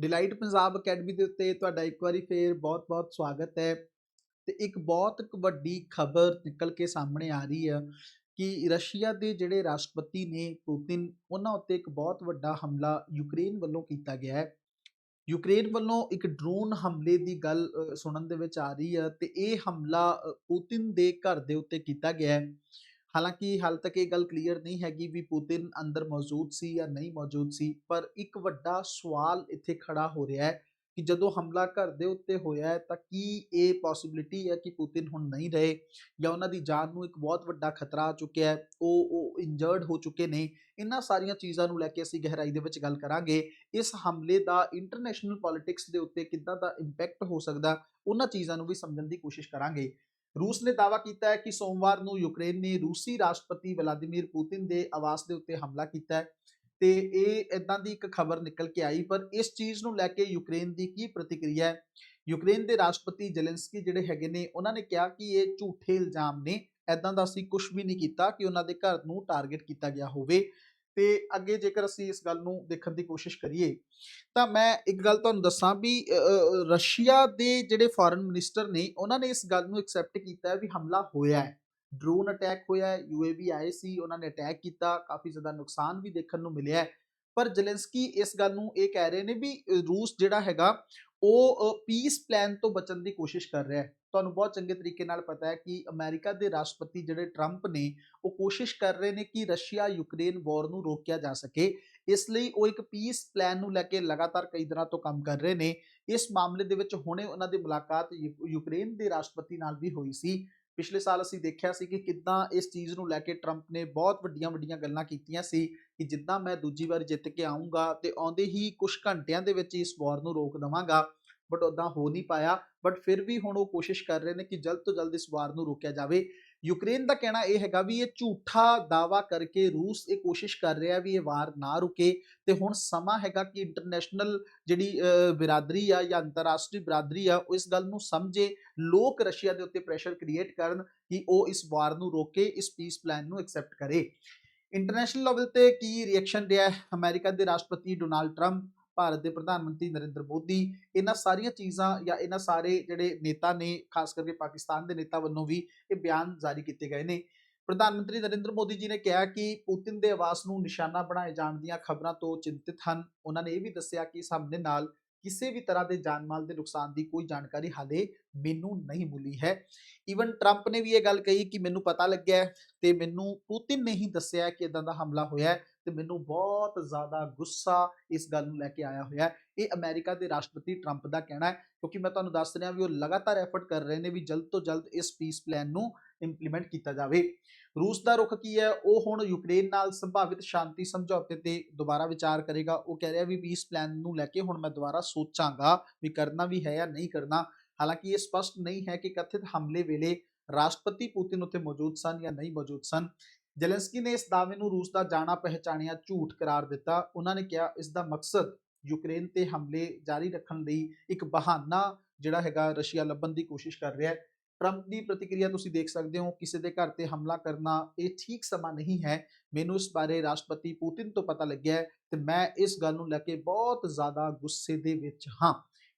Delight Punjab academy ਦੇ ਉੱਤੇ ਤੁਹਾਡਾ ਇੱਕ ਵਾਰੀ ਫੇਰ ਬਹੁਤ-ਬਹੁਤ ਸਵਾਗਤ ਹੈ। ਤੇ ਇੱਕ ਬਹੁਤ ਵੱਡੀ ਖਬਰ ਨਿਕਲ ਕੇ ਸਾਹਮਣੇ ਆ ਰਹੀ ਹੈ ਕਿ ਰਸ਼ੀਆ ਦੇ ਜਿਹੜੇ ਰਾਸ਼ਟਰਪਤੀ ਨੇ ਪੁਤਿਨ, ਉਹਨਾਂ ਉੱਤੇ ਇੱਕ ਬਹੁਤ ਵੱਡਾ ਹਮਲਾ ਯੂਕਰੇਨ ਵੱਲੋਂ ਕੀਤਾ ਗਿਆ ਹੈ। ਯੂਕਰੇਨ ਵੱਲੋਂ ਇੱਕ ਡਰੋਨ ਹਮਲੇ ਦੀ ਗੱਲ ਸੁਣਨ ਦੇ ਵਿੱਚ ਆ ਰਹੀ ਹੈ ਤੇ ਇਹ ਹਮਲਾ ਪੁਤਿਨ ਦੇ ਘਰ ਦੇ ਉੱਤੇ ਕੀਤਾ ਗਿਆ ਹੈ। ਹਾਲਾਂਕਿ ਹਾਲ ਤੱਕ ਇਹ ਗੱਲ ਕਲੀਅਰ ਨਹੀਂ ਹੈਗੀ ਵੀ ਪੁਤਿਨ ਅੰਦਰ ਮੌਜੂਦ ਸੀ ਜਾਂ ਨਹੀਂ ਮੌਜੂਦ ਸੀ, ਪਰ ਇੱਕ ਵੱਡਾ ਸਵਾਲ ਇੱਥੇ ਖੜਾ ਹੋ ਰਿਹਾ ਹੈ ਕਿ ਜਦੋਂ ਹਮਲਾ ਘਰ ਦੇ ਉੱਤੇ ਹੋਇਆ ਹੈ ਤਾਂ ਕੀ ਇਹ ਪੋਸਿਬਿਲਿਟੀ ਹੈ ਕਿ ਪੁਤਿਨ ਹੁਣ ਨਹੀਂ ਰਹੇ ਜਾਂ ਉਹਨਾਂ ਦੀ ਜਾਨ ਨੂੰ ਇੱਕ ਬਹੁਤ ਵੱਡਾ ਖਤਰਾ ਆ ਚੁੱਕਿਆ ਹੈ, ਉਹ ਉਹ ਇੰਜਰਡ ਹੋ ਚੁੱਕੇ ਨੇ? ਇਹਨਾਂ ਸਾਰੀਆਂ ਚੀਜ਼ਾਂ ਨੂੰ ਲੈ ਕੇ ਅਸੀਂ ਗਹਿਰਾਈ ਦੇ ਵਿੱਚ ਗੱਲ ਕਰਾਂਗੇ। ਇਸ ਹਮਲੇ ਦਾ ਇੰਟਰਨੈਸ਼ਨਲ ਪੋਲਿਟਿਕਸ ਦੇ ਉੱਤੇ ਕਿੱਦਾਂ ਦਾ ਇੰਪੈਕਟ ਹੋ ਸਕਦਾ ਉਹਨਾਂ ਚੀਜ਼ਾਂ ਨੂੰ ਵੀ ਸਮਝਣ ਦੀ ਕੋਸ਼ਿਸ਼ ਕਰਾਂਗੇ। ਰੂਸ ਨੇ ਦਾਅਵਾ ਕੀਤਾ ਹੈ ਕਿ ਸੋਮਵਾਰ ਨੂੰ ਯੂਕਰੇਨ ਨੇ ਰੂਸੀ ਰਾਸ਼ਟਰਪਤੀ ਵਲਾਦੀਮੀਰ ਪੁਤਿਨ ਦੇ ਆਵਾਸ ਦੇ ਉੱਤੇ ਹਮਲਾ ਕੀਤਾ ਹੈ ਤੇ ਇਹ ਇਦਾਂ ਦੀ ਇੱਕ ਖਬਰ ਨਿਕਲ ਕੇ ਆਈ, ਪਰ ਇਸ ਚੀਜ਼ ਨੂੰ ਲੈ ਕੇ ਯੂਕਰੇਨ ਦੀ ਕੀ ਪ੍ਰਤੀਕਿਰਿਆ ਹੈ? ਯੂਕਰੇਨ ਦੇ ਰਾਸ਼ਟਰਪਤੀ ਜ਼ੈਲੈਂਸਕੀ ਜਿਹੜੇ ਹੈਗੇ ਨੇ, ਉਹਨਾਂ ਨੇ ਕਿਹਾ ਕਿ ਇਹ ਝੂਠੇ ਇਲਜ਼ਾਮ ਨੇ ਐਦਾਂ ਦਾ ਅਸੀਂ ਕੁਝ ਵੀ ਨਹੀਂ ਕੀਤਾ ਕਿ ਉਹਨਾਂ ਦੇ ਘਰ ਨੂੰ ਟਾਰਗੇਟ ਕੀਤਾ ਗਿਆ ਹੋਵੇ। ਤੇ ਅੱਗੇ ਜੇਕਰ ਅਸੀਂ ਇਸ ਗੱਲ ਨੂੰ ਦੇਖਣ ਦੀ ਕੋਸ਼ਿਸ਼ ਕਰੀਏ, ਤਾਂ ਮੈਂ ਇੱਕ ਗੱਲ ਤੁਹਾਨੂੰ ਦੱਸਾਂ ਵੀ ਰਸ਼ੀਆ ਦੇ ਜਿਹੜੇ ਫੋਰਨ ਮਿਨਿਸਟਰ ਨੇ, ਉਹਨਾਂ ਨੇ ਇਸ ਗੱਲ ਨੂੰ ਐਕਸੈਪਟ ਕੀਤਾ ਵੀ ਹਮਲਾ ਹੋਇਆ ਹੈ। ਡਰੋਨ ਅਟੈਕ ਹੋਇਆ ਹੈ ਯੂਏਵੀ ਆਏ ਸੀ, ਉਹਨਾਂ ਨੇ ਅਟੈਕ ਕੀਤਾ, ਕਾਫੀ ਜ਼ਿਆਦਾ ਨੁਕਸਾਨ ਵੀ ਦੇਖਣ ਨੂੰ ਮਿਲਿਆ ਹੈ। ਪਰ ਜ਼ੈਲੈਂਸਕੀ ਇਸ ਗੱਲ ਨੂੰ ਇਹ ਕਹਿ ਰਹੇ ਨੇ ਵੀ ਰੂਸ ਜਿਹੜਾ ਹੈਗਾ, ਉਹ ਪੀਸ ਪਲਾਨ ਤੋਂ ਬਚਣ ਦੀ ਕੋਸ਼ਿਸ਼ ਕਰ ਰਿਹਾ ਹੈ। ਤੁਹਾਨੂੰ ਬਹੁਤ ਚੰਗੇ ਤਰੀਕੇ ਨਾਲ ਪਤਾ ਹੈ ਕਿ ਅਮਰੀਕਾ ਦੇ ਰਾਸ਼ਟਰਪਤੀ ਜਿਹੜੇ ਟਰੰਪ ਨੇ, ਉਹ ਕੋਸ਼ਿਸ਼ ਕਰ ਰਹੇ ਨੇ ਕਿ ਰਸ਼ੀਆ ਯੂਕਰੇਨ ਵਾਰ ਨੂੰ ਰੋਕਿਆ ਜਾ ਸਕੇ। ਇਸ ਲਈ ਉਹ ਇੱਕ ਪੀਸ ਪਲਾਨ ਨੂੰ ਲੈ ਕੇ ਲਗਾਤਾਰ ਕਈ ਦਿਨਾਂ ਤੋਂ ਕੰਮ ਕਰ ਰਹੇ ਨੇ। ਇਸ ਮਾਮਲੇ ਦੇ ਵਿੱਚ ਹੁਣੇ ਉਹਨਾਂ ਦੀ ਮੁਲਾਕਾਤ ਯੂ- ਯੂਕਰੇਨ ਦੇ ਰਾਸ਼ਟਰਪਤੀ ਨਾਲ ਵੀ ਹੋਈ ਸੀ। ਪਿਛਲੇ ਸਾਲ ਅਸੀਂ ਦੇਖਿਆ ਸੀ ਕਿ ਕਿੱਦਾਂ ਇਸ ਚੀਜ਼ ਨੂੰ ਲੈ ਕੇ ਟਰੰਪ ਨੇ ਬਹੁਤ ਵੱਡੀਆਂ ਵੱਡੀਆਂ ਗੱਲਾਂ ਕੀਤੀਆਂ ਸੀ ਕਿ ਜਿੱਦਾਂ ਮੈਂ ਦੂਜੀ ਵਾਰ ਜਿੱਤ ਕੇ ਆਉਂਗਾ ਤੇ ਆਉਂਦੇ ਹੀ ਕੁਝ ਘੰਟਿਆਂ ਦੇ ਵਿੱਚ ਇਸ ਵਾਰ ਨੂੰ ਰੋਕ ਦਵਾਂਗਾ। ਬਟ ਉਦਾਂ ਹੋ ਨਹੀਂ ਪਾਇਆ ਬਟ ਫਿਰ ਵੀ ਹੁਣ ਉਹ ਕੋਸ਼ਿਸ਼ ਕਰ ਰਹੇ ਨੇ ਕਿ ਜਲਦ ਤੋਂ ਜਲਦ ਇਸ ਵਾਰ ਨੂੰ ਰੋਕਿਆ ਜਾਵੇ। ਯੂਕਰੇਨ ਦਾ ਕਹਿਣਾ ਇਹ ਹੈਗਾ ਵੀ ਇਹ ਝੂਠਾ ਦਾਵਾ ਕਰਕੇ ਰੂਸ ਇਹ ਕੋਸ਼ਿਸ਼ ਕਰ ਰਿਹਾ ਵੀ ਇਹ ਵਾਰ ਨਾ ਰੁਕੇ ਤੇ ਹੁਣ ਸਮਾਂ ਹੈਗਾ ਕਿ ਇੰਟਰਨੈਸ਼ਨਲ ਜਿਹੜੀ ਅਹ, ਬਿਰਾਦਰੀ ਆ ਜਾਂ ਅੰਤਰਰਾਸ਼ਟਰੀ ਬਿਰਾਦਰੀ ਆ ਉਹ ਇਸ ਗੱਲ ਨੂੰ ਸਮਝੇ ਲੋਕ ਰਸ਼ੀਆ ਦੇ ਉੱਤੇ ਪ੍ਰੈਸ਼ਰ ਕ੍ਰੀਏਟ ਕਰਨ ਕਿ ਉਹ ਇਸ ਵਾਰ ਨੂੰ ਰੋਕੇ ਇਸ ਪੀਸ ਪਲਾਨ ਨੂੰ ਐਕਸੈਪਟ ਕਰੇ। ਇੰਟਰਨੈਸ਼ਨਲ ਲੈਵਲ ਤੇ ਕੀ ਰਿਐਕਸ਼ਨ ਰਿਹਾ ਹੈ? ਅਮਰੀਕਾ ਦੇ ਰਾਸ਼ਟਰਪਤੀ ਡੋਨਾਲਡ ਟਰੰਪ ਭਾਰਤ ਦੇ ਪ੍ਰਧਾਨ ਮੰਤਰੀ ਨਰਿੰਦਰ ਮੋਦੀ, ਇਹਨਾਂ ਸਾਰੀਆਂ ਚੀਜ਼ਾਂ ਜਾਂ ਇਹਨਾਂ ਸਾਰੇ ਜਿਹੜੇ ਨੇਤਾ ਨੇ, ਖਾਸ ਕਰਕੇ ਪਾਕਿਸਤਾਨ ਦੇ ਨੇਤਾ ਵੱਲੋਂ ਵੀ ਇਹ ਬਿਆਨ ਜਾਰੀ ਕੀਤੇ ਗਏ ਨੇ। ਪ੍ਰਧਾਨ ਮੰਤਰੀ ਨਰਿੰਦਰ ਮੋਦੀ ਜੀ ਨੇ ਕਿਹਾ ਕਿ ਪੁਤਿਨ ਦੇ ਆਵਾਸ ਨੂੰ ਨਿਸ਼ਾਨਾ ਬਣਾਏ ਜਾਣ ਦੀਆਂ ਖਬਰਾਂ ਤੋਂ ਚਿੰਤਿਤ ਹਨ। ਉਹਨਾਂ ਨੇ ਇਹ ਵੀ ਦੱਸਿਆ ਕਿ ਇਸ ਹਮਲੇ ਨਾਲ ਕਿਸੇ ਵੀ ਤਰ੍ਹਾਂ ਦੇ ਜਾਨਮਾਲ ਦੇ ਨੁਕਸਾਨ ਦੀ ਕੋਈ ਜਾਣਕਾਰੀ ਹਾਲੇ ਮੈਨੂੰ ਨਹੀਂ ਮਿਲੀ ਹੈ। ਈਵਨ ਟਰੰਪ ਨੇ ਵੀ ਇਹ ਗੱਲ ਕਹੀ ਕਿ ਮੈਨੂੰ ਪਤਾ ਲੱਗਿਆ ਹੈ ਤੇ ਮੈਨੂੰ ਪੁਤਿਨ ਨੇ ਹੀ ਦੱਸਿਆ ਕਿ ਇਦਾਂ ਦਾ ਹਮਲਾ ਹੋਇਆ ਤੇ ਮੈਨੂੰ ਬਹੁਤ ਜ਼ਿਆਦਾ ਗੁੱਸਾ ਇਸ ਗੱਲ ਨੂੰ ਲੈ ਕੇ ਆਇਆ ਹੋਇਆ ਹੈ। ਇਹ ਅਮਰੀਕਾ ਦੇ ਰਾਸ਼ਟਰਪਤੀ ਟਰੰਪ ਦਾ ਕਹਿਣਾ ਹੈ, ਕਿਉਂਕਿ ਮੈਂ ਤੁਹਾਨੂੰ ਦੱਸ ਰਿਹਾ ਵੀ ਉਹ ਲਗਾਤਾਰ ਐਫਰਟ ਕਰ ਰਹੇ ਨੇ ਵੀ ਜਲਦ ਤੋਂ ਜਲਦ ਇਸ ਪੀਸ ਪਲਾਨ ਨੂੰ ਇੰਪਲੀਮੈਂਟ ਕੀਤਾ ਜਾਵੇ। ਰੂਸ ਦਾ ਰੁਖ ਕੀ ਹੈ? ਉਹ ਹੁਣ ਯੂਕਰੇਨ ਨਾਲ ਸੰਭਾਵਿਤ ਸ਼ਾਂਤੀ ਸਮਝੌਤੇ ਤੇ ਦੁਬਾਰਾ ਵਿਚਾਰ ਕਰੇਗਾ। ਉਹ ਕਹਿ ਰਿਹਾ ਵੀ ਪੀਸ ਪਲਾਨ ਨੂੰ ਲੈ ਕੇ ਹੁਣ ਮੈਂ ਦੁਬਾਰਾ ਸੋਚਾਂਗਾ ਵੀ ਕਰਨਾ ਵੀ ਹੈ ਜਾਂ ਨਹੀਂ ਕਰਨਾ। ਹਾਲਾਂਕਿ ਇਹ ਸਪਸ਼ਟ ਨਹੀਂ ਹੈ ਕਿ ਕਥਿਤ ਹਮਲੇ ਵੇਲੇ ਰਾਸ਼ਟਰਪਤੀ ਪੁਤਿਨ ਉੱਥੇ ਮੌਜੂਦ ਸਨ ਜਾਂ ਨਹੀਂ ਮੌਜੂਦ ਸਨ। ਜ਼ੈਲੈਂਸਕੀ ਨੇ ਇਸ ਦਾਅਵੇ ਨੂੰ ਰੂਸ ਦਾ ਜਾਣਾ ਪਹਿਚਾਣਿਆ, ਝੂਠ ਕਰਾਰ ਦਿੱਤਾ। ਉਹਨਾਂ ਨੇ ਕਿਹਾ, ਇਸ ਦਾ ਮਕਸਦ ਯੂਕਰੇਨ ਤੇ ਹਮਲੇ ਜਾਰੀ ਰੱਖਣ ਲਈ ਇੱਕ ਬਹਾਨਾ ਜਿਹੜਾ ਹੈਗਾ ਰਸ਼ੀਆ ਲੱਭਣ ਦੀ ਕੋਸ਼ਿਸ਼ ਕਰ ਰਿਹਾ ਹੈ। ਟਰੰਪ ਦੀ ਪ੍ਰਤੀਕਿਰਿਆ ਤੁਸੀਂ ਦੇਖ ਸਕਦੇ ਹੋ, ਕਿਸੇ ਦੇ ਘਰ ਤੇ ਹਮਲਾ ਕਰਨਾ ਇਹ ਠੀਕ ਸਮਾਂ ਨਹੀਂ ਹੈ। ਮੈਨੂੰ ਇਸ ਬਾਰੇ ਰਾਸ਼ਟਰਪਤੀ ਪੁਤਿਨ ਤੋਂ ਪਤਾ ਲੱਗਿਆ ਹੈ ਤੇ ਮੈਂ ਇਸ ਗੱਲ ਨੂੰ ਲੈ ਕੇ ਬਹੁਤ ਜ਼ਿਆਦਾ ਗੁੱਸੇ ਦੇ ਵਿੱਚ ਹਾਂ।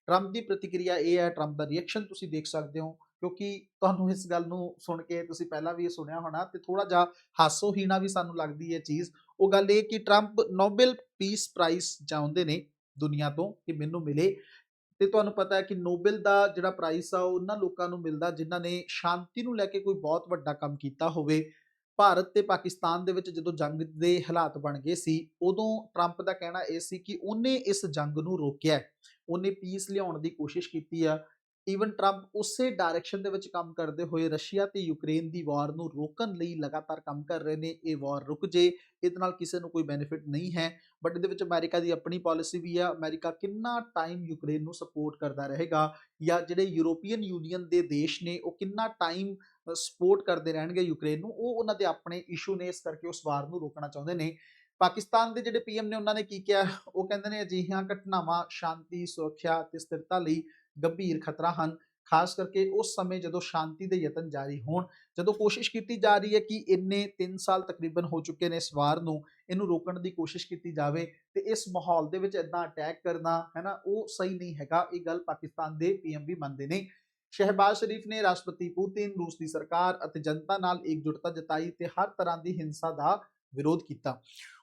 ਟਰੰਪ ਦੀ ਪ੍ਰਤੀਕਿਰਿਆ ਇਹ ਹੈ, ਟਰੰਪ ਦਾ ਰਿਐਕਸ਼ਨ ਤੁਸੀਂ ਦੇਖ ਸਕਦੇ ਹੋ। ਕਿਉਂਕਿ ਤੁਹਾਨੂੰ ਇਸ ਗੱਲ ਨੂੰ ਸੁਣ ਕੇ ਤੁਸੀਂ ਪਹਿਲਾਂ ਵੀ ਇਹ ਸੁਣਿਆ ਹੋਣਾ ਤੇ ਥੋੜਾ ਜਿਹਾ ਹਾਸੋਹੀਣਾ ਵੀ ਸਾਨੂੰ ਲੱਗਦੀ ਹੈ ਚੀਜ਼। ਉਹ ਗੱਲ ਇਹ ਕਿ ਟਰੰਪ ਨੋਬਲ ਪੀਸ ਪ੍ਰਾਈਜ਼ ਚਾਹੁੰਦੇ ਨੇ ਦੁਨੀਆ ਤੋਂ ਕਿ ਮੈਨੂੰ ਮਿਲੇ ਤੇ ਤੁਹਾਨੂੰ ਪਤਾ ਹੈ ਕਿ ਨੋਬਲ ਦਾ ਜਿਹੜਾ ਪ੍ਰਾਈਜ਼ ਆ ਉਹ ਉਹਨਾਂ ਲੋਕਾਂ ਨੂੰ ਮਿਲਦਾ ਜਿਨ੍ਹਾਂ ਨੇ ਸ਼ਾਂਤੀ ਨੂੰ ਲੈ ਕੇ ਕੋਈ ਬਹੁਤ ਵੱਡਾ ਕੰਮ ਕੀਤਾ ਹੋਵੇ। ਭਾਰਤ ਤੇ ਪਾਕਿਸਤਾਨ ਦੇ ਵਿੱਚ ਜਦੋਂ ਜੰਗ ਦੇ ਹਾਲਾਤ ਬਣ ਗਏ ਸੀ, ਉਦੋਂ ਟਰੰਪ ਦਾ ਕਹਿਣਾ ਇਹ ਸੀ ਕਿ ਉਹਨੇ ਇਸ ਜੰਗ ਨੂੰ ਰੋਕਿਆ। ਉਹਨੇ ਪੀਸ ਲਿਆਉਣ ਦੀ ਕੋਸ਼ਿਸ਼ ਕੀਤੀ ਆ ਈਵਨ ਟਰੰਪ ਉਸੇ ਡਾਇਰੈਕਸ਼ਨ ਦੇ ਵਿੱਚ ਕੰਮ ਕਰਦੇ ਹੋਏ ਰਸ਼ੀਆ ਤੇ ਯੂਕਰੇਨ ਦੀ ਵਾਰ ਨੂੰ ਰੋਕਣ ਲਈ ਲਗਾਤਾਰ ਕੰਮ ਕਰ ਰਹੇ ਨੇ, ਇਹ ਵਾਰ ਰੁਕ ਜੇ, ਇਹਦੇ ਨਾਲ ਕਿਸੇ ਨੂੰ ਕੋਈ ਬੈਨੀਫਿਟ ਨਹੀਂ ਹੈ। ਬਟ ਇਹਦੇ ਵਿੱਚ ਅਮਰੀਕਾ ਦੀ ਆਪਣੀ ਪਾਲਿਸੀ ਵੀ ਆ ਅਮਰੀਕਾ ਕਿੰਨਾ ਟਾਈਮ ਯੂਕਰੇਨ ਨੂੰ ਸਪੋਰਟ ਕਰਦਾ ਰਹੇਗਾ ਜਾਂ ਜਿਹੜੇ ਯੂਰੋਪੀਅਨ ਯੂਨੀਅਨ ਦੇ ਦੇਸ਼ ਨੇ, ਉਹ ਕਿੰਨਾ ਟਾਈਮ ਸਪੋਰਟ ਕਰਦੇ ਰਹਿਣਗੇ ਯੂਕਰੇਨ ਨੂੰ, ਉਹ ਉਹਨਾਂ ਦੇ ਆਪਣੇ ਇਸ਼ੂ ਨੇ, ਇਸ ਕਰਕੇ ਉਸ ਵਾਰ ਨੂੰ ਰੋਕਣਾ ਚਾਹੁੰਦੇ ਨੇ। ਪਾਕਿਸਤਾਨ ਦੇ ਜਿਹੜੇ ਪੀਐਮ ਨੇ, ਉਹਨਾਂ ਨੇ ਕੀ ਕਿਹਾ? ਉਹ ਕਹਿੰਦੇ ਨੇ ਅਜਿਹੀਆਂ ਘਟਨਾਵਾਂ ਸ਼ਾਂਤੀ, ਸੁਰੱਖਿਆ ਤੇ ਸਥਿਰਤਾ ਲਈ ਗੰਭੀਰ ਖਤਰਾ ਹਨ। ਖਾਸ ਕਰਕੇ ਉਸ ਸਮੇਂ ਜਦੋਂ ਸ਼ਾਂਤੀ ਦੇ ਯਤਨ ਜਾਰੀ ਹੋਣ, ਜਦੋਂ ਕੋਸ਼ਿਸ਼ ਕੀਤੀ ਜਾ ਰਹੀ ਹੈ ਕਿ ਇੰਨੇ 3 ਸਾਲ ਤਕਰੀਬਨ ਹੋ ਚੁੱਕੇ ਨੇ ਇਸ ਵਾਰ ਨੂੰ, ਇਹਨੂੰ ਰੋਕਣ ਦੀ ਕੋਸ਼ਿਸ਼ ਕੀਤੀ ਜਾਵੇ ਤੇ ਇਸ ਮਾਹੌਲ ਦੇ ਵਿੱਚ ਇਦਾਂ ਅਟੈਕ ਕਰਨਾ ਹੈ ਨਾ ਉਹ ਸਹੀ ਨਹੀਂ ਹੈਗਾ। ਇਹ ਗੱਲ ਪਾਕਿਸਤਾਨ ਦੇ ਪੀਐਮ ਵੀ ਮੰਨਦੇ ਨੇ। ਸ਼ਹਿਬਾਜ਼ ਸ਼ਰੀਫ ਨੇ ਰਾਸ਼ਟਰਪਤੀ ਪੁਤਿਨ, ਰੂਸ ਦੀ ਸਰਕਾਰ ਅਤੇ ਜਨਤਾ ਨਾਲ ਇਕਜੁੱਟਤਾ ਜਤਾਈ ਤੇ ਹਰ ਤਰ੍ਹਾਂ ਦੀ ਹਿੰਸਾ ਦਾ ਵਿਰੋਧ ਕੀਤਾ।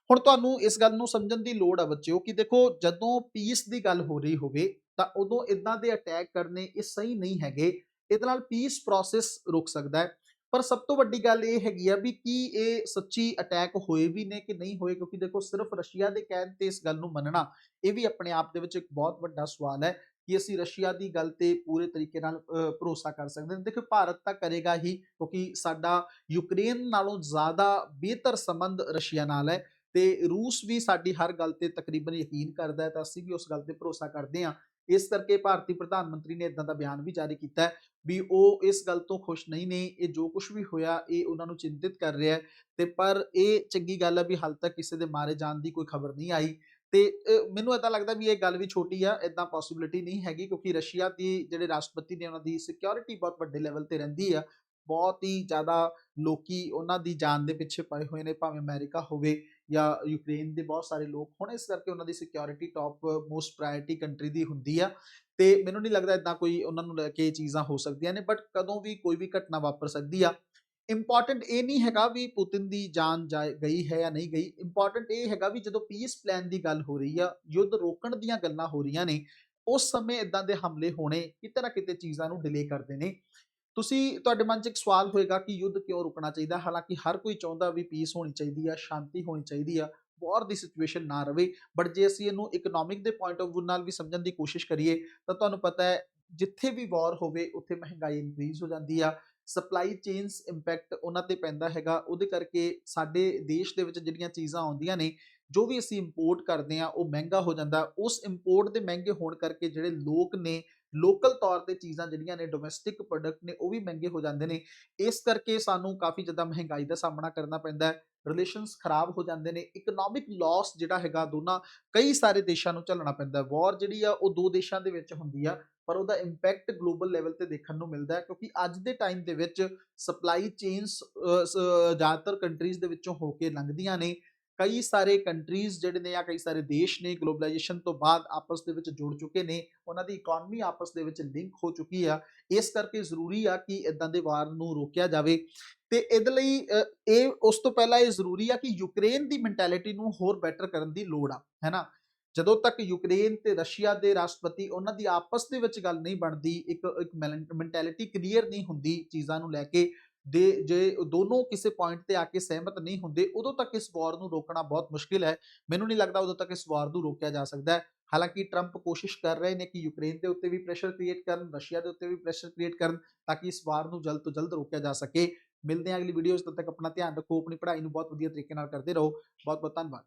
ਹੁਣ ਤੁਹਾਨੂੰ ਇਸ ਗੱਲ ਨੂੰ ਸਮਝਣ ਦੀ ਲੋੜ ਆ ਬੱਚਿਓ ਕਿ ਦੇਖੋ, ਜਦੋਂ ਪੀਸ ਦੀ ਗੱਲ ਹੋ ਰਹੀ ਹੋਵੇ ਤਾਂ ਉਦੋਂ ਇਦਾਂ ਦੇ ਅਟੈਕ ਕਰਨੇ ਇਹ ਸਹੀ ਨਹੀਂ ਹੈਗੇ। ਇਹਦੇ ਨਾਲ ਪੀਸ ਪ੍ਰੋਸੈਸ ਰੁਕ ਸਕਦਾ ਹੈ। ਪਰ ਸਭ ਤੋਂ ਵੱਡੀ ਗੱਲ ਇਹ ਹੈਗੀ ਆ ਵੀ ਕੀ ਇਹ ਸੱਚੀ ਅਟੈਕ ਹੋਏ ਵੀ ਨੇ ਕਿ ਨਹੀਂ ਹੋਏ? ਕਿਉਂਕਿ ਦੇਖੋ, ਸਿਰਫ ਰਸ਼ੀਆ ਦੇ ਕਹਿਣ ਤੇ ਇਸ ਗੱਲ ਨੂੰ ਮੰਨਣਾ, ਇਹ ਵੀ ਆਪਣੇ ਆਪ ਦੇ ਵਿੱਚ ਇੱਕ ਬਹੁਤ ਵੱਡਾ ਸਵਾਲ ਹੈ ਕਿ ਅਸੀਂ ਰਸ਼ੀਆ ਦੀ ਗੱਲ ਤੇ ਪੂਰੇ ਤਰੀਕੇ ਨਾਲ ਭਰੋਸਾ ਕਰ ਸਕਦੇ ਹਾਂ। ਦੇਖੋ, ਭਾਰਤ ਤਾਂ ਕਰੇਗਾ ਹੀ, ਕਿਉਂਕਿ ਸਾਡਾ ਯੂਕਰੇਨ ਨਾਲੋਂ ਜ਼ਿਆਦਾ ਬਿਹਤਰ ਸੰਬੰਧ ਰਸ਼ੀਆ ਨਾਲ ਹੈ ਤੇ ਰੂਸ ਵੀ ਸਾਡੀ ਹਰ ਗੱਲ ਤੇ ਤਕਰੀਬਨ ਯਕੀਨ ਕਰਦਾ ਹੈ, ਤਾਂ ਅਸੀਂ ਵੀ ਉਸ ਗੱਲ ਤੇ ਭਰੋਸਾ ਕਰਦੇ ਹਾਂ। ਇਸ ਕਰਕੇ ਭਾਰਤੀ ਪ੍ਰਧਾਨ ਮੰਤਰੀ ਨੇ ਇਦਾਂ ਦਾ ਬਿਆਨ ਵੀ ਜਾਰੀ ਕੀਤਾ ਵੀ ਉਹ ਇਸ ਗੱਲ ਤੋਂ ਖੁਸ਼ ਨਹੀਂ ਨੇ, ਇਹ ਜੋ ਕੁਝ ਵੀ ਹੋਇਆ, ਇਹ ਉਹਨਾਂ ਨੂੰ ਚਿੰਤਿਤ ਕਰ ਰਿਹਾ ਹੈ ਤੇ ਪਰ ਇਹ ਚੰਗੀ ਗੱਲ ਹੈ ਵੀ ਹਾਲ ਤੱਕ ਕਿਸੇ ਦੇ ਮਾਰੇ ਜਾਣ ਦੀ ਕੋਈ ਖਬਰ ਨਹੀਂ ਆਈ ਤੇ ਮੈਨੂੰ ਇਦਾਂ ਲੱਗਦਾ ਵੀ ਇਹ ਗੱਲ ਵੀ ਛੋਟੀ ਆ ਇਦਾਂ ਪੋਸਿਬਿਲਿਟੀ ਨਹੀਂ ਹੈਗੀ ਕਿਉਂਕਿ ਰਸ਼ੀਆ ਦੀ ਜਿਹੜੇ ਰਾਸ਼ਟਰਪਤੀ ਨੇ ਉਹਨਾਂ ਦੀ ਸਿਕਿਉਰਿਟੀ ਬਹੁਤ ਵੱਡੇ ਲੈਵਲ ਤੇ ਰਹਿੰਦੀ ਆ ਬਹੁਤ ਹੀ ਜ਼ਿਆਦਾ ਲੋਕੀ ਉਹਨਾਂ ਦੀ ਜਾਨ ਦੇ ਪਿੱਛੇ ਪਏ ਹੋਏ ਨੇ, ਭਾਵੇਂ ਅਮਰੀਕਾ ਹੋਵੇ ਜਾਂ ਯੂਕਰੇਨ ਦੇ ਬਹੁਤ ਸਾਰੇ ਲੋਕ ਹੁਣ, ਇਸ ਕਰਕੇ ਉਹਨਾਂ ਦੀ security top most priority country ਦੀ ਹੁੰਦੀ ਆ। ਤੇ ਮੈਨੂੰ ਨਹੀਂ ਲੱਗਦਾ ਇਦਾਂ ਕੋਈ ਉਹਨਾਂ ਨੂੰ ਲੈ ਕੇ ਚੀਜ਼ਾਂ ਹੋ ਸਕਦੀਆਂ ਨੇ ਬਟ ਕਦੋਂ ਵੀ ਕੋਈ ਵੀ ਘਟਨਾ ਵਾਪਰ ਸਕਦੀ ਆ। ਇੰਪੋਰਟੈਂਟ ਇਹ ਨਹੀਂ ਹੈਗਾ ਵੀ ਪੁਤਿਨ ਦੀ ਜਾਨ ਜਾਏ- ਗਈ ਹੈ ਜਾਂ ਨਹੀਂ ਗਈ। ਇੰਪੋਰਟੈਂਟ ਇਹ ਹੈਗਾ ਵੀ ਜਦੋਂ ਪੀਸ ਪਲਾਨ ਦੀ ਗੱਲ ਹੋ ਰਹੀ ਆ, ਯੁੱਧ ਰੋਕਣ ਦੀਆਂ ਗੱਲਾਂ ਹੋ ਰਹੀਆਂ ਨੇ, ਉਸ ਸਮੇਂ ਇਦਾਂ ਦੇ ਹਮਲੇ ਹੋਣੇ ਕਿਤੇ ਨਾ ਕਿਤੇ ਚੀਜ਼ਾਂ ਨੂੰ ਡਿਲੇ ਕਰਦੇ ਨੇ। ਤੁਸੀਂ, ਤੁਹਾਡੇ ਮਨ 'ਚ ਇੱਕ ਸਵਾਲ ਹੋਏਗਾ ਕਿ ਯੁੱਧ ਕਿਉਂ ਰੁਕਣਾ ਚਾਹੀਦਾ? ਹਾਲਾਂਕਿ ਹਰ ਕੋਈ ਚਾਹੁੰਦਾ ਵੀ ਪੀਸ ਹੋਣੀ ਚਾਹੀਦੀ ਆ, ਸ਼ਾਂਤੀ ਹੋਣੀ ਚਾਹੀਦੀ ਆ ਵਾਰ ਦੀ ਸਿਚੁਏਸ਼ਨ ਨਾ ਰਵੇ। ਬਟ ਜੇ ਅਸੀਂ ਇਹਨੂੰ ਇਕਨੋਮਿਕ ਦੇ ਪੁਆਇੰਟ ਆਫ View ਨਾਲ ਵੀ ਸਮਝਣ ਦੀ ਕੋਸ਼ਿਸ਼ ਕਰੀਏ, ਤਾਂ ਤੁਹਾਨੂੰ ਪਤਾ ਹੈ, ਜਿੱਥੇ ਵੀ ਵਾਰ ਹੋਵੇ, ਉੱਥੇ ਮਹਿੰਗਾਈ ਇਨਕਰੀਜ਼ ਹੋ ਜਾਂਦੀ ਆ। ਸਪਲਾਈ ਚੇਨਸ ਇੰਪੈਕਟ ਉਹਨਾਂ ਤੇ ਪੈਂਦਾ ਹੈਗਾ। ਉਹਦੇ ਕਰਕੇ ਸਾਡੇ ਦੇਸ਼ ਦੇ ਵਿੱਚ ਜਿਹੜੀਆਂ ਚੀਜ਼ਾਂ ਆਉਂਦੀਆਂ ਨੇ, ਜੋ ਵੀ ਅਸੀਂ ਇੰਪੋਰਟ ਕਰਦੇ ਆ, ਉਹ ਮਹਿੰਗਾ ਹੋ ਜਾਂਦਾ। ਉਸ ਇੰਪੋਰਟ ਦੇ ਮਹਿੰਗੇ ਹੋਣ ਕਰਕੇ ਜਿਹੜੇ ਲੋਕ ਨੇ ਲੋਕਲ ਤੌਰ ਤੇ ਚੀਜ਼ਾਂ ਜਿਹੜੀਆਂ ਨੇ ਡੋਮੈਸਟਿਕ ਪ੍ਰੋਡਕਟ ਨੇ, ਉਹ ਵੀ ਮਹਿੰਗੇ ਹੋ ਜਾਂਦੇ ਨੇ। ਇਸ ਕਰਕੇ ਸਾਨੂੰ ਕਾਫੀ ਜ਼ਿਆਦਾ ਮਹਿੰਗਾਈ ਦਾ ਸਾਹਮਣਾ ਕਰਨਾ ਪੈਂਦਾ ਹੈ। ਰਿਲੇਸ਼ਨਸ ਖਰਾਬ ਹੋ ਜਾਂਦੇ ਨੇ। ਇਕਨੋਮਿਕ ਲਾਸ ਜਿਹੜਾ ਹੈਗਾ ਦੋਨਾਂ, ਕਈ ਸਾਰੇ ਦੇਸ਼ਾਂ ਨੂੰ ਝੱਲਣਾ ਪੈਂਦਾ ਹੈ। ਵਾਰ ਜਿਹੜੀ ਆ, ਉਹ ਦੋ ਦੇਸ਼ਾਂ ਦੇ ਵਿੱਚ ਹੁੰਦੀ ਆ, ਪਰ ਉਹਦਾ ਇੰਪੈਕਟ ਗਲੋਬਲ ਲੈਵਲ ਤੇ ਦੇਖਣ ਨੂੰ ਮਿਲਦਾ ਹੈ ਕਿਉਂਕਿ ਅੱਜ ਦੇ ਟਾਈਮ ਦੇ ਵਿੱਚ ਸਪਲਾਈ ਚੇਨਸ ਜ਼ਿਆਦਾਤਰ ਕੰਟਰੀਜ਼ ਦੇ ਵਿੱਚੋਂ ਹੋ ਕੇ ਲੰਘਦੀਆਂ ਨੇ। ਕਈ ਸਾਰੇ ਕੰਟਰੀਜ਼ ਜਿਹੜੇ ਨੇ ਆ ਕਈ ਸਾਰੇ ਦੇਸ਼ ਨੇ ਗਲੋਬਲਾਈਜੇਸ਼ਨ ਤੋਂ ਬਾਅਦ ਆਪਸ ਦੇ ਵਿੱਚ ਜੁੜ ਚੁੱਕੇ ਨੇ, ਉਹਨਾਂ ਦੀ ਇਕਨੋਮੀ ਆਪਸ ਦੇ ਵਿੱਚ ਲਿੰਕ ਹੋ ਚੁੱਕੀ ਆ। ਇਸ ਕਰਕੇ ਜ਼ਰੂਰੀ ਆ ਕਿ ਇਦਾਂ ਦੇ ਵਾਰ ਨੂੰ ਰੋਕਿਆ ਜਾਵੇ। ਤੇ ਇਹਦੇ ਲਈ ਇਹ ਉਸ ਤੋਂ ਪਹਿਲਾਂ ਇਹ ਜ਼ਰੂਰੀ ਆ ਕਿ ਯੂਕਰੇਨ ਦੀ ਮੈਂਟੈਲਿਟੀ ਨੂੰ ਹੋਰ ਬੈਟਰ ਕਰਨ ਦੀ ਲੋੜ ਆ ਹੈਨਾ ਜਦੋਂ ਤੱਕ ਯੂਕਰੇਨ ਤੇ ਰਸ਼ੀਆ ਦੇ ਰਾਸ਼ਟਰਪਤੀ ਉਹਨਾਂ ਦੀ ਆਪਸ ਦੇ ਵਿੱਚ ਗੱਲ ਨਹੀਂ ਬਣਦੀ, ਇੱਕ ਇੱਕ ਮੈਂਟੈਲਿਟੀ ਕਲੀਅਰ ਨਹੀਂ ਹੁੰਦੀ ਚੀਜ਼ਾਂ ਨੂੰ ਲੈ ਕੇ ਦੇ ਜੇ ਦੋਨੋਂ ਕਿਸੇ ਪੁਆਇੰਟ ਤੇ ਆ ਕੇ ਸਹਿਮਤ ਨਹੀਂ ਹੁੰਦੇ, ਉਦੋਂ ਤੱਕ ਇਸ ਵਾਰ ਨੂੰ ਰੋਕਣਾ ਬਹੁਤ ਮੁਸ਼ਕਿਲ ਹੈ। ਮੈਨੂੰ ਨਹੀਂ ਲੱਗਦਾ ਉਦੋਂ ਤੱਕ ਇਸ ਵਾਰ ਨੂੰ ਰੋਕਿਆ ਜਾ ਸਕਦਾ ਹੈ। ਹਾਲਾਂਕਿ ਟਰੰਪ ਕੋਸ਼ਿਸ਼ ਕਰ ਰਹੇ ਨੇ ਕਿ ਯੂਕਰੇਨ ਦੇ ਉੱਤੇ ਵੀ ਪ੍ਰੈਸ਼ਰ ਕ੍ਰੀਏਟ ਕਰਨ ਰਸ਼ੀਆ ਦੇ ਉੱਤੇ ਵੀ ਪ੍ਰੈਸ਼ਰ ਕ੍ਰੀਏਟ ਕਰਨ ਤਾਂ ਕਿ ਇਸ ਵਾਰ ਨੂੰ ਜਲਦ ਤੋਂ ਜਲਦ ਰੋਕਿਆ ਜਾ ਸਕੇ। ਮਿਲਦੇ ਹਾਂ ਅਗਲੀ ਵੀਡੀਓਜ਼ ਤਦ ਤੱਕ ਆਪਣਾ ਧਿਆਨ ਰੱਖੋ, ਆਪਣੀ ਪੜ੍ਹਾਈ ਨੂੰ ਬਹੁਤ ਵਧੀਆ ਤਰੀਕੇ ਨਾਲ ਕਰਦੇ ਰਹੋ। ਬਹੁਤ ਬਹੁਤ ਧੰਨਵਾਦ।